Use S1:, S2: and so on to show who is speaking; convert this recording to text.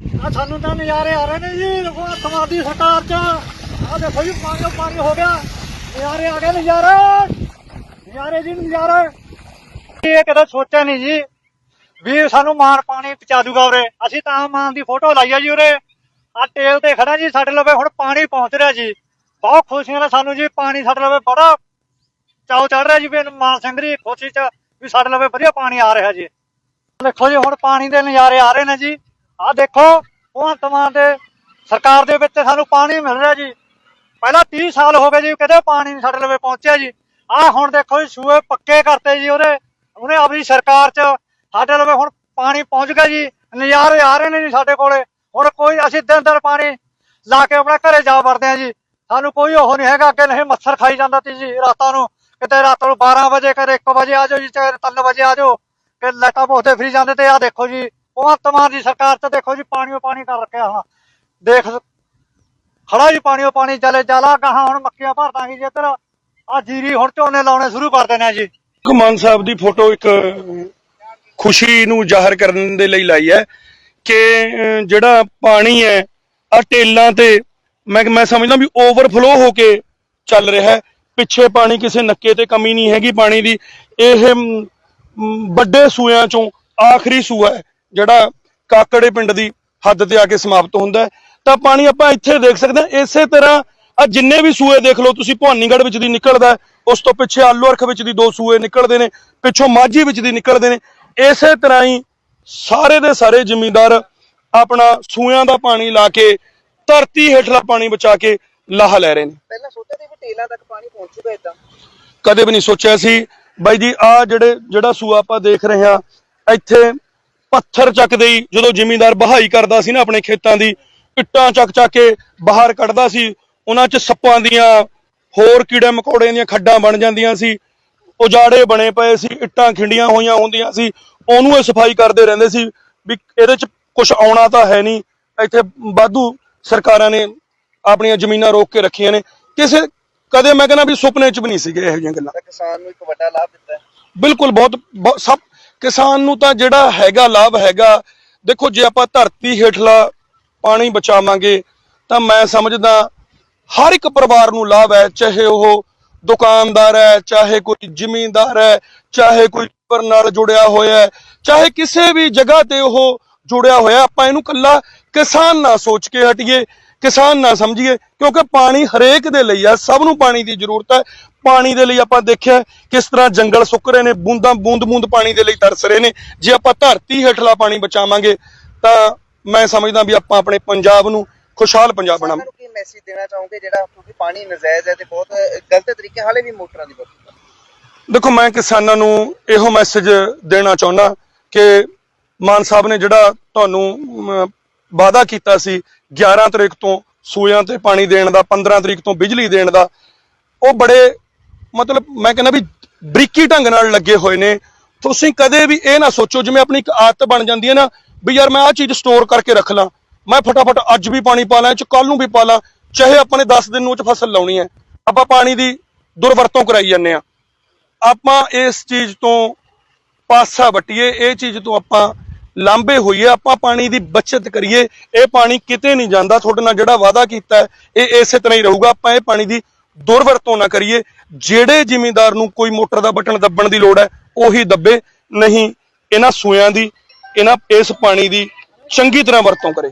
S1: ਆ ਸਾਨੂੰ ਤਾਂ ਨਜ਼ਾਰੇ ਆ ਰਹੇ ਨੇ ਜੀ ਸਮਾਦੀ ਸਰਕਾਰ ਚ। ਆ ਦੇਖੋ ਜੀ, ਪਾਣੀ ਪਾਣੀ ਹੋ ਗਿਆ। ਨਜ਼ਾਰੇ ਆ ਗਏ, ਨਜ਼ਾਰੇ। ਨਜ਼ਾਰੇ ਜੀ, ਨਜ਼ਾਰੇ। ਇਹ ਕਦੇ ਸੋਚਿਆ ਨਹੀਂ ਜੀ ਵੀ ਸਾਨੂੰ ਮਾਨ ਪਾਣੀ ਪਹੁੰਚਾ ਦੂਗਾ ਉਰੇ। ਅਸੀਂ ਤਾਂ ਮਾਨ ਦੀ ਫੋਟੋ ਲਾਈ ਆ ਜੀ ਉਰੇ। ਆ ਟੇਲ ਤੇ ਖੜਾ ਜੀ ਸਾਡੇ ਲਵੇ, ਹੁਣ ਪਾਣੀ ਪਹੁੰਚ ਰਿਹਾ ਜੀ। ਬਹੁਤ ਖੁਸ਼ੀਆਂ ਨਾਲ ਸਾਨੂੰ ਜੀ ਪਾਣੀ ਸਾਡੇ ਲਵੇ ਬੜਾ ਚਾਉ ਚੜ ਰਿਹਾ ਜੀ, ਵੀ ਮਾਨ ਸਿੰਘ ਦੀ ਖੁਸ਼ੀ ਚ ਵੀ ਸਾਡੇ ਲਵੇ ਵਧੀਆ ਪਾਣੀ ਆ ਰਿਹਾ ਜੀ। ਦੇਖੋ ਜੀ, ਹੁਣ ਪਾਣੀ ਦੇ ਨਜ਼ਾਰੇ ਆ ਰਹੇ ਨੇ ਜੀ। ਆਹ ਦੇਖੋ ਭਗਵੰਤ ਮਾਨ ਦੇ ਸਰਕਾਰ ਦੇ ਵਿੱਚ ਸਾਨੂੰ ਪਾਣੀ ਮਿਲ ਰਿਹਾ ਜੀ। ਪਹਿਲਾਂ 30 ਸਾਲ ਹੋ ਗਏ ਜੀ ਕਦੇ ਪਾਣੀ ਨਹੀਂ ਸਾਡੇ ਲਵੇ ਪਹੁੰਚਿਆ ਜੀ। ਆਹ ਹੁਣ ਦੇਖੋ ਜੀ, ਸੂਏ ਪੱਕੇ ਕਰਤੇ ਜੀ ਉਹਦੇ। ਉਹਨੇ ਆਪਣੀ ਸਰਕਾਰ 'ਚ ਸਾਡੇ ਲਵੇ ਹੁਣ ਪਾਣੀ ਪਹੁੰਚ ਗਿਆ ਜੀ। ਨਜ਼ਾਰੇ ਆ ਰਹੇ ਨੇ ਜੀ ਸਾਡੇ ਕੋਲੇ। ਹੁਣ ਕੋਈ ਅਸੀਂ ਦਿਨ ਦਿਨ ਪਾਣੀ ਲਾ ਕੇ ਆਪਣਾ ਘਰੇ ਜਾ ਵੜਦੇ ਆ ਜੀ। ਸਾਨੂੰ ਕੋਈ ਉਹ ਨਹੀਂ ਹੈਗਾ, ਅੱਗੇ ਨਹੀਂ ਮੱਛਰ ਖਾਈ ਜਾਂਦਾ ਤੀ ਜੀ ਰਾਤਾਂ ਨੂੰ। ਕਿਤੇ ਰਾਤ ਨੂੰ 12 ਵਜੇ, ਕਦੇ 1 ਵਜੇ ਆ ਜਾਓ ਜੀ, ਚਾਹੇ 3 ਵਜੇ ਆ ਜਾਓ। ਕਿ ਲਾਈਟਾਂ ਪੋਤੇ ਫਰੀ ਜਾਂਦੇ ਤੇ ਆ ਦੇਖੋ ਜੀ। ਭਗਵੰਤ ਮਾਨ ਦੀ ਸਰਕਾਰ ਚ ਦੇਖੋ ਜੀ, ਪਾਣੀ ਓ ਪਾਣੀ ਕਰ ਰੱਖਿਆ ਹਾਂ ਦੇਖ, ਖੜਾ ਜੀ ਪਾਣੀ ਓ ਪਾਣੀ ਚਲੇ ਜਾਲਾ ਕਹਾ ਹੁਣ ਮੱਕੀਆਂ ਭਰ ਦਾਂਗੇ ਜੀ ਇੱਧਰ। ਆ ਜੀਰੀ ਹੁਣ ਝੋਨੇ ਲਾਉਣੇ ਸ਼ੁਰੂ ਕਰ ਦੇਣੇ ਜੀ।
S2: ਮਾਨ ਸਾਹਿਬ ਦੀ ਫੋਟੋ ਇੱਕ ਖੁਸ਼ੀ ਨੂੰ ਜ਼ਾਹਰ ਕਰਨ ਦੇ ਲਈ ਲਾਈ ਹੈ ਕਿ ਜਿਹੜਾ ਪਾਣੀ ਹੈ ਆ ਟੇਲਾਂ ਤੇ ਮੈਂ ਮੈਂ ਸਮਝਦਾ ਵੀ ਓਵਰਫਲੋ ਹੋ ਕੇ ਚੱਲ ਰਿਹਾ ਹੈ। ਪਿੱਛੇ ਪਾਣੀ ਕਿਸੇ ਨੱਕੇ ਤੇ ਕਮੀ ਨਹੀਂ ਹੈਗੀ ਪਾਣੀ ਦੀ। ਇਹ ਵੱਡੇ ਸੂਆਂ ਚੋਂ ਆਖਰੀ ਸੂਆ ਹੈ। ਜਿਹੜਾ ਕਾਕੜੇ ਪਿੰਡ ਦੀ ਹੱਦ ਤੇ ਆ ਕੇ ਸਮਾਪਤ ਹੁੰਦਾ ਤਾਂ ਪਾਣੀ ਆਪਾਂ ਇੱਥੇ ਦੇਖ ਸਕਦੇ ਹਾਂ। ਇਸੇ ਤਰ੍ਹਾਂ ਆ ਜਿੰਨੇ ਵੀ ਸੂਏ ਦੇਖ ਲਓ ਤੁਸੀਂ ਭਵਾਨੀਗੜ੍ਹ ਵਿੱਚ ਦੀ ਨਿਕਲਦਾ ਉਸ ਤੋਂ ਪਿੱਛੇ ਆਲੂ ਅਰਖ ਵਿੱਚ ਦੀ ਦੋ ਸੂਏ ਨਿਕਲਦੇ ਨੇ। ਪਿੱਛੋਂ ਮਾਝੀ ਵਿੱਚ ਦੀ ਨਿਕਲਦੇ ਨੇ। ਇਸੇ ਤਰ੍ਹਾਂ ਹੀ ਸਾਰੇ ਦੇ ਸਾਰੇ ਜ਼ਿਮੀਂਦਾਰ ਆਪਣਾ ਸੂਆਂ ਦਾ ਪਾਣੀ ਲਾ ਕੇ ਧਰਤੀ ਹੇਠਲਾ ਪਾਣੀ ਬਚਾ ਕੇ ਲਾਹਾ ਲੈ ਰਹੇ ਨੇ।
S3: ਪਹਿਲਾਂ ਸੋਚਿਆ ਸੀ ਵੀ ਟੇਲਾਂ ਤੱਕ ਪਾਣੀ ਪਹੁੰਚੂਗਾ ਇਦਾਂ
S2: ਕਦੇ ਵੀ ਨਹੀਂ ਸੋਚਿਆ ਸੀ। ਬਾਈ ਜੀ ਆ ਜਿਹੜੇ ਜਿਹੜਾ ਸੂਆ ਆਪਾਂ ਦੇਖ ਰਹੇ ਹਾਂ ਇੱਥੇ ਪੱਥਰ ਚੱਕਦੇ ਹੀ ਜਦੋਂ ਜ਼ਿਮੀਂਦਾਰ ਬਹਾਈ ਕਰਦਾ ਸੀ ਨਾ ਆਪਣੇ ਖੇਤਾਂ ਦੀ ਇੱਟਾਂ ਚੱਕ ਚੱਕ ਕੇ ਬਾਹਰ ਕੱਢਦਾ ਸੀ ਉਹਨਾਂ 'ਚ ਸੱਪਾਂ ਦੀਆਂ ਹੋਰ ਕੀੜੇ ਮਕੌੜੇ ਦੀਆਂ ਖੱਡਾਂ ਬਣ ਜਾਂਦੀਆਂ ਸੀ ਉਜਾੜੇ ਬਣੇ ਪਏ ਸੀ ਇੱਟਾਂ ਖਿੰਡੀਆਂ ਹੋਈਆਂ ਹੁੰਦੀਆਂ ਸੀ ਉਹਨੂੰ ਇਹ ਸਫ਼ਾਈ ਕਰਦੇ ਰਹਿੰਦੇ ਸੀ ਵੀ ਇਹਦੇ 'ਚ ਕੁਝ ਆਉਣਾ ਤਾਂ ਹੈ ਨਹੀਂ ਇੱਥੇ ਵਾਧੂ ਸਰਕਾਰਾਂ ਨੇ ਆਪਣੀਆਂ ਜ਼ਮੀਨਾਂ ਰੋਕ ਕੇ ਰੱਖੀਆਂ ਨੇ ਕਿਸੇ ਕਦੇ ਮੈਂ ਕਹਿੰਦਾ ਵੀ ਸੁਪਨੇ 'ਚ ਵੀ ਨਹੀਂ ਸੀਗੇ ਇਹੋ ਜਿਹੀਆਂ ਗੱਲਾਂ।
S3: ਕਿਸਾਨ ਨੂੰ ਇੱਕ ਵੱਡਾ ਲਾਭ ਦਿੱਤਾ ਹੈ।
S2: ਬਿਲਕੁਲ ਬਹੁਤ ਬਹੁਤ- ਸਭ ਕਿਸਾਨ ਨੂੰ ਤਾਂ ਜਿਹੜਾ ਹੈਗਾ ਲਾਭ ਹੈਗਾ, ਦੇਖੋ ਜੇ ਆਪਾਂ ਧਰਤੀ ਹੇਠਲਾ ਪਾਣੀ ਬਚਾਵਾਂਗੇ, ਤਾਂ ਮੈਂ ਸਮਝਦਾ ਹਰ ਇੱਕ ਪਰਿਵਾਰ ਨੂੰ ਲਾਭ ਹੈ, ਚਾਹੇ ਉਹ ਦੁਕਾਨਦਾਰ ਹੈ, ਚਾਹੇ ਕੋਈ ਜ਼ਿਮੀਂਦਾਰ ਹੈ, ਚਾਹੇ ਕੋਈ ਪਰ ਨਾਲ ਜੁੜਿਆ ਹੋਇਆ ਹੈ, ਚਾਹੇ ਕਿਸੇ ਵੀ ਜਗ੍ਹਾ ਤੇ ਉਹ ਜੁੜਿਆ ਹੋਇਆ, ਆਪਾਂ ਇਹਨੂੰ ਕੱਲਾ ਕਿਸਾਨ ਨਾ ਸੋਚ ਕੇ ਹਟੀਏ। ਕਿਸਾਨ ਨਾ ਸਮਝੀਏ ਕਿਉਂਕਿ ਪਾਣੀ ਹਰੇਕ ਦੇ ਲਈ ਆ ਸਭ ਨੂੰ ਪਾਣੀ ਦੀ ਜ਼ਰੂਰਤ ਹੈ ਪਾਣੀ ਦੇ ਲਈ ਆਪਾਂ ਦੇਖਿਆ ਕਿਸ ਤਰ੍ਹਾਂ ਜੰਗਲ ਸੁੱਕ ਰਹੇ ਨੇ ਬੂੰਦਾਂ ਬੂੰਦ ਬੂੰਦ ਪਾਣੀ ਦੇ ਲਈ ਤਰਸ ਰਹੇ ਨੇ। ਜੇ ਆਪਾਂ ਧਰਤੀ ਹੇਠਲਾ ਪਾਣੀ ਬਚਾਵਾਂਗੇ ਤਾਂ ਮੈਂ ਸਮਝਦਾ ਵੀ ਆਪਾਂ ਆਪਣੇ ਪੰਜਾਬ ਨੂੰ ਖੁਸ਼ਹਾਲ ਪੰਜਾਬ
S3: ਨੂੰ ਕੀ ਮੈਸੇਜ ਦੇਣਾ ਚਾਹੋਗੇ ਜਿਹੜਾ ਕਿਉਂਕਿ ਪਾਣੀ ਨਜਾਇਜ਼ ਹੈ ਤੇ ਬਹੁਤ ਗਲਤ ਤਰੀਕੇ ਹਾਲੇ ਵੀ ਮੋਟਰਾਂ ਦੀ ਵਰਤੋਂ
S2: ਦੇਖੋ ਮੈਂ ਕਿਸਾਨਾਂ ਨੂੰ ਇਹੋ ਮੈਸੇਜ ਦੇਣਾ ਚਾਹੁੰਦਾ ਕਿ ਮਾਨ ਸਾਹਿਬ ਨੇ ਜਿਹੜਾ ਤੁਹਾਨੂੰ ਵਾਅਦਾ ਕੀਤਾ ਸੀ 11 ਤਰੀਕ ਤੋਂ ਸੂਇਆਂ ਤੇ ਪਾਣੀ ਦੇਣ ਦਾ 15 ਤਰੀਕ ਤੋਂ ਬਿਜਲੀ ਦੇਣ ਦਾ। ਉਹ ਬੜੇ ਮਤਲਬ ਮੈਂ ਕਹਿੰਦਾ ਵੀ ਬਰੀਕੀ ਢੰਗ ਨਾਲ ਲੱਗੇ ਹੋਏ ਨੇ। ਤੁਸੀਂ ਕਦੇ ਵੀ ਇਹ ਨਾ ਸੋਚੋ, ਜਿਵੇਂ ਆਪਣੀ ਇੱਕ ਆਦਤ ਬਣ ਜਾਂਦੀ ਹੈ ਨਾ ਵੀ ਯਾਰ ਮੈਂ ਆਹ ਚੀਜ਼ ਸਟੋਰ ਕਰਕੇ ਰੱਖ ਲਾਂ। ਮੈਂ ਫਟਾਫਟ ਅੱਜ ਵੀ ਪਾਣੀ ਪਾ ਲਾਂ ਚ ਕੱਲ ਨੂੰ ਵੀ ਪਾ ਲਾਂ, ਚਾਹੇ ਆਪਾਂ ਨੇ 10 ਦਿਨ ਨੂੰ ਚ ਫਸਲ ਲਾਉਣੀ ਹੈ। ਆਪਾਂ ਪਾਣੀ ਦੀ ਦੁਰਵਰਤੋਂ ਕਰਾਈ ਜਾਂਦੇ ਆ ਆਪਾਂ ਇਸ ਚੀਜ਼ ਤੋਂ ਪਾਸਾ ਵਟੀਏ, ਇਹ ਚੀਜ਼ ਤੋਂ ਆਪਾਂ ਲਾਂਬੇ ਹੋਈਏ ਆਪਾਂ ਪਾਣੀ ਦੀ ਬਚਤ ਕਰੀਏ ਇਹ ਪਾਣੀ ਕਿਤੇ ਨਹੀਂ ਜਾਂਦਾ ਤੁਹਾਡੇ ਨਾਲ ਜਿਹੜਾ ਵਾਅਦਾ ਕੀਤਾ ਹੈ, ਇਹ ਇਸੇ ਤਰ੍ਹਾਂ ਹੀ ਰਹੂਗਾ ਆਪਾਂ ਇਹ ਪਾਣੀ ਦੀ ਦੁਰਵਰਤੋਂ ਨਾ ਕਰੀਏ ਜਿਹੜੇ ਜ਼ਿਮੀਂਦਾਰ ਨੂੰ ਕੋਈ ਮੋਟਰ ਦਾ ਬਟਨ ਦੱਬਣ ਦੀ ਲੋੜ ਹੈ ਉਹੀ ਦੱਬੇ ਨਹੀਂ ਇਹਨਾਂ ਸੂਇਆਂ ਦੀ ਇਹਨਾਂ ਇਸ ਪਾਣੀ ਦੀ ਚੰਗੀ ਤਰ੍ਹਾਂ ਵਰਤੋਂ ਕਰੇ।